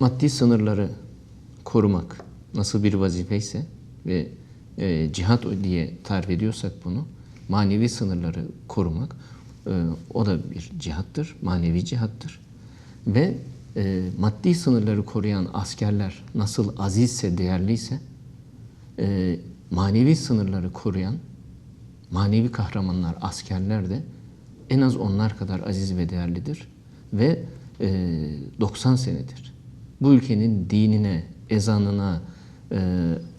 Maddi sınırları korumak nasıl bir vazifeyse ve e, cihat diye tarif ediyorsak bunu, manevi sınırları korumak e, o da bir cihattır, manevi cihattır. Ve e, maddi sınırları koruyan askerler nasıl azizse, değerliyse, e, manevi sınırları koruyan manevi kahramanlar, askerler de en az onlar kadar aziz ve değerlidir. Ve e, 90 senedir bu ülkenin dinine, ezanına, e,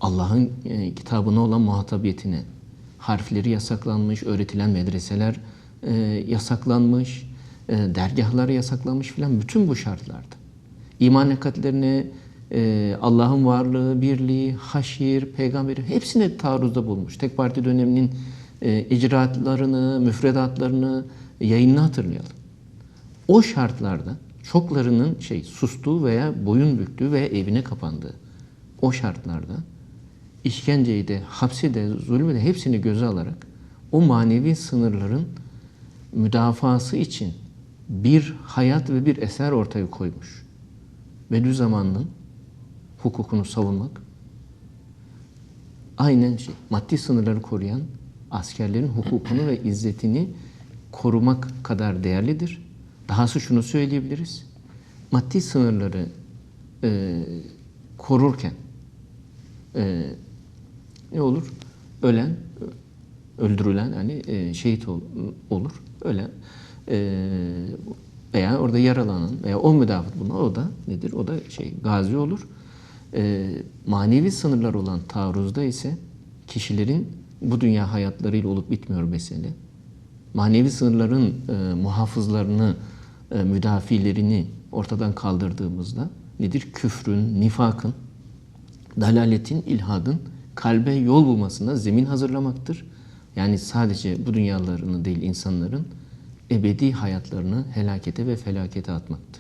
Allah'ın e, kitabına olan muhatabiyetine, harfleri yasaklanmış, öğretilen medreseler e, yasaklanmış, e, dergahlar yasaklanmış filan bütün bu şartlarda. İman hakikatlerine, e, Allah'ın varlığı, birliği, haşir, peygamberi hepsine taarruzda bulmuş. Tek parti döneminin e, icraatlarını, müfredatlarını, yayınını hatırlayalım. O şartlarda çoklarının şey sustuğu veya boyun büktüğü veya evine kapandığı o şartlarda işkenceyi de, hapsi de, zulmü de hepsini göze alarak o manevi sınırların müdafası için bir hayat ve bir eser ortaya koymuş. Bediüzzaman'ın hukukunu savunmak aynen şey, maddi sınırları koruyan askerlerin hukukunu ve izzetini korumak kadar değerlidir. Dahası şunu söyleyebiliriz. Maddi sınırları e, korurken e, ne olur? Ölen, öldürülen hani e, şehit ol, olur. Ölen e, veya orada yaralanan veya o müdafaa buna o da nedir? O da şey gazi olur. E, manevi sınırlar olan taarruzda ise kişilerin bu dünya hayatlarıyla olup bitmiyor mesele. Manevi sınırların e, muhafızlarını, e, müdafilerini ortadan kaldırdığımızda nedir? Küfrün, nifakın, dalaletin, ilhadın kalbe yol bulmasına zemin hazırlamaktır. Yani sadece bu dünyalarını değil insanların ebedi hayatlarını helakete ve felakete atmaktır.